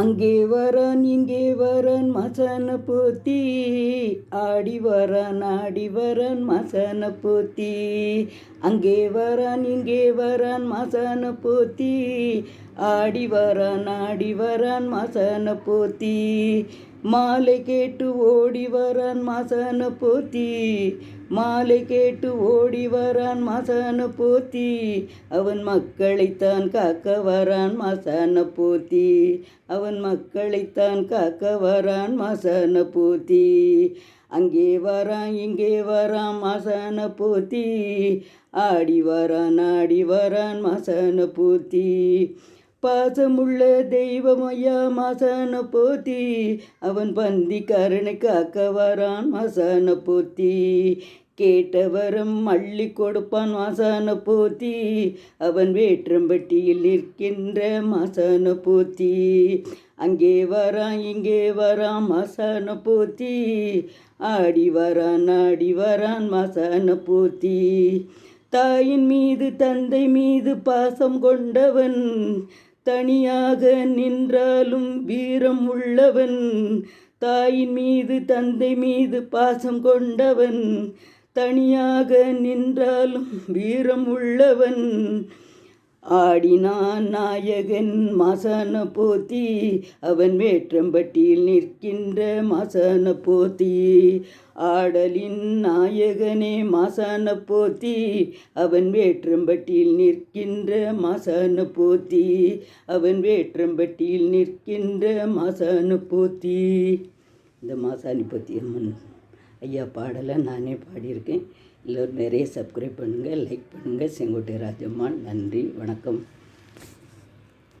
அங்கே வரன் இங்கே வரன் மசன போத்தி. ஆடி வரன் ஆடி வரன் மசன போத்தி. அங்கே வரன் இங்கே வரன் மசன போத்தி. ஆடி வரன் ஆடி வரன் மசன போத்தி. மாலை கேட்டு ஓடி வரான் மசன போத்தி. மாலை கேட்டு ஓடி வரான் மசன போத்தி. அவன் மக்களைத்தான் காக்க வரான் மசன போத்தி. அவன் மக்களைத்தான் காக்க வரான் மசன போத்தி. அங்கே வரான் இங்கே வரான் மசன போத்தி. ஆடி வரான் ஆடி வரான் மசன போத்தி. பாசமுள்ள தெய்வமையா மசன போத்தி. அவன் பந்தி கருணை காக்க வரான் மசன போத்தி. கேட்டவரம் அள்ளி கொடுப்பான் மசான போத்தி. அவன் வேற்றம்பட்டியில் நிற்கின்ற மசான போத்தி. அங்கே வரான் இங்கே வரான் மசான போத்தி. ஆடி வரான் ஆடி வரான் மசான போத்தி. தாயின் மீது தந்தை மீது பாசம் கொண்டவன் தனியாக நின்றாலும் வீரம் உள்ளவன் தாயின் மீது தந்தை மீது பாசம் கொண்டவன் தனியாக நின்றாலும் வீரம் உள்ளவன் ஆடினான் நாயகன் மசன போத்தி அவன் வேற்றம்பட்டியில் நிற்கின்ற மசன போத்தி ஆடலின் நாயகனே மசன போத்தி அவன் வேற்றம்பட்டியில் நிற்கின்ற மசன போத்தி அவன் வேற்றம்பட்டியில் நிற்கின்ற மசன போத்தி இந்த மாசாணி போத்தி அம்மன் ஐயா பாடலை நானே பாடியிருக்கேன். எல்லோரும் நிறைய சப்ஸ்கிரைப் பண்ணுங்கள் லைக் பண்ணுங்கள் செங்கோட்டை ராஜம்மாள் நன்றி வணக்கம்.